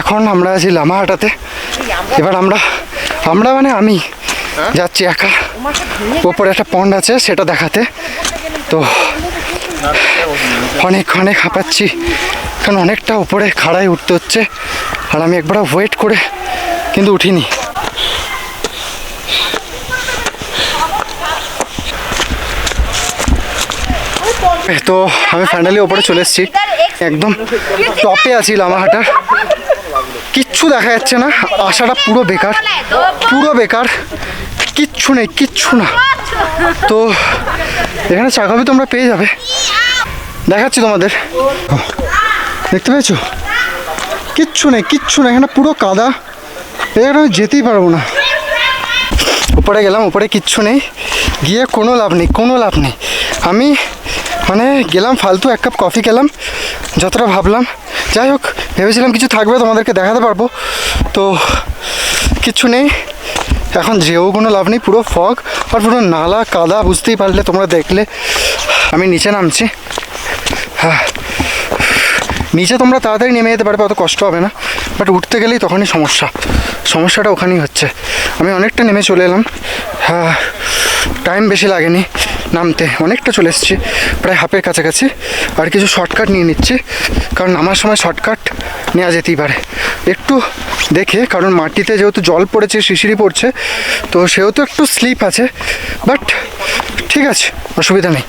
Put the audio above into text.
এখন আমরা আছি লামাহাটাতে। এবার আমরা আমরা মানে আমি যাচ্ছি একা। ওপরে একটা পন্ড আছে, সেটা দেখাতে। তো অনেক অনেক হাঁপাচ্ছি। কারণ অনেকটা উপরে খাড়ায় উঠতে হচ্ছে। আর আমি একবার ওয়েট করে কিন্তু উঠিনি। তো আমি ফাইনালি ওপরে চলে এসেছি। একদম টপে আছি লামাহাটার। কিচ্ছু দেখা যাচ্ছে না, আশাটা পুরো বেকার পুরো বেকার, কিচ্ছু নেই, কিচ্ছু না। তো এখানে চা কফি তোমরা পেয়ে যাবে। দেখাচ্ছি তোমাদের। দেখতে পেয়েছ? কিচ্ছু নেই কিচ্ছু নেই, এখানে পুরো কাদা। এখানে আমি যেতেই পারব না। উপরে গেলাম, উপরে কিচ্ছু নেই। গিয়ে কোনো লাভ নেই, কোনো লাভ নেই। আমি মানে গেলাম, ফালতু এক কাপ কফি খেলাম, যতটা ভাবলাম। যাই হোক, ভেবেছিলাম কিছু থাকবে, তোমাদেরকে দেখাতে পারব। তো কিচ্ছু নেই, এখন যেও কোনো লাভ নেই, পুরো ফগ আর পুরো নালা কাদা, বুঝতেই পারলে তোমরা দেখলে। আমি নিচে নামছি। হ্যাঁ নিচে তোমরা তাড়াতাড়ি নেমে যেতে পারবে, অত কষ্ট হবে না। বাট উঠতে গেলেই তখনই সমস্যা। সমস্যাটা ওখানেই হচ্ছে। আমি অনেকটা নেমে চলে এলাম। হ্যাঁ টাইম বেশি লাগেনি। নামতে অনেকটা চলে এসেছি, প্রায় হাফের কাছাকাছি, আর কিছু শর্টকাট নিয়ে নিচ্ছি, কারণ নামার সময় শর্টকাট নেওয়া যেতেই পারে। একটু দেখে, কারণ মাটিতে যেহেতু জল পড়েছে শিশিরি পড়ছে, তো সেহেতু একটু স্লিপ আছে বাট ঠিক আছে, অসুবিধা নেই।